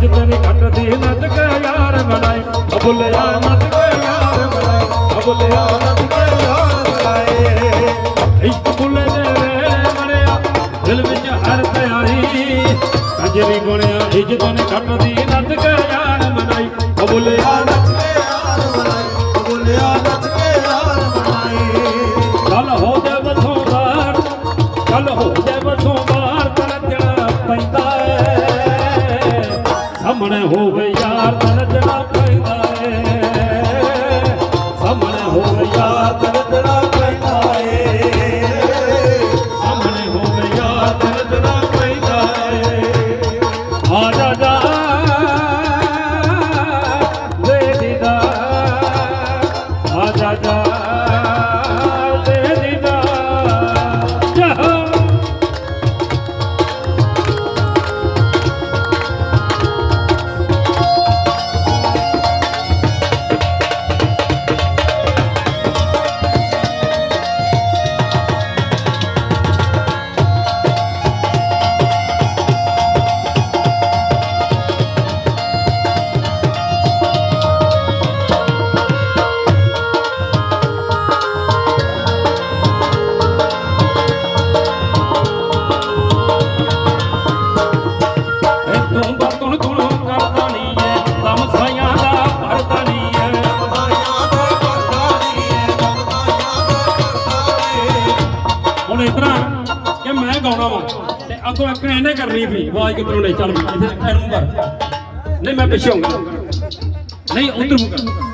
ਬਣਿਆ ਇੱਜ਼ਤ ਨਹੀਂ ਘਟਦੀ ਨੱਚ ਕੇ ਯਾਰ ਬਣਾਈ ਆ ਨੱਚ ਕੇ ਯਾਰ ਬਣਾਈ ਆ ਨੱਚ ਕੇ ਯਾਰ ਬਣਾਈ ਇੱਕ ਬੁੱਲੇ ਦੇ ਮਹਿਣ ਬੜਿਆ ਦਿਲ ਵਿੱਚ ਹਰਤ ਆਈ। ਕੰਜਰੀ ਬਣਿਆ ਇੱਜ਼ਤ ਨਹੀਂ ਘਟਦੀ ਨੱਚ ਕੇ ਯਾਰ ਬਣਾਈ। ਆ ਨੱਚ ਕੇ ਯਾਰ ਬਣਾਈ ਬੋਲਿਆ ਨੱਚ ਸਾਹਮਣੇ ਹੋਵੇ ਯਾਰ ਤਨਜਣਾ ਪੈਂਦਾ ਏ। ਸਾਹਮਣੇ ਹੋਵੇ ਯਾਰ ਤੜਤੜਾ ਪੈਂਦਾ ਏ। ਸਾਹਮਣੇ ਹੋਵੇ ਯਾਰ ਤਨਜਣਾ ਪੈਂਦਾ ਏ। ਆ ਜਾ ਜਾ। ਹੁਣ ਇਸ ਤਰ੍ਹਾਂ ਕਿ ਮੈਂ ਗਾਉਣਾ ਵਾ। ਤੇ ਅੱਗੋਂ ਇੱਕ ਇਹਨੇ ਕਰਨੀ ਵੀ ਆਵਾਜ਼ ਕਿਧਰੋਂ ਨਹੀਂ ਚੱਲ ਇੱਥੇ ਇਹਨੂੰ ਕਰ ਨਹੀਂ, ਮੈਂ ਪਿੱਛੇ ਹੋਊਂਗਾ। ਨਹੀਂ, ਉਧਰ ਨੂੰ ਕਰ।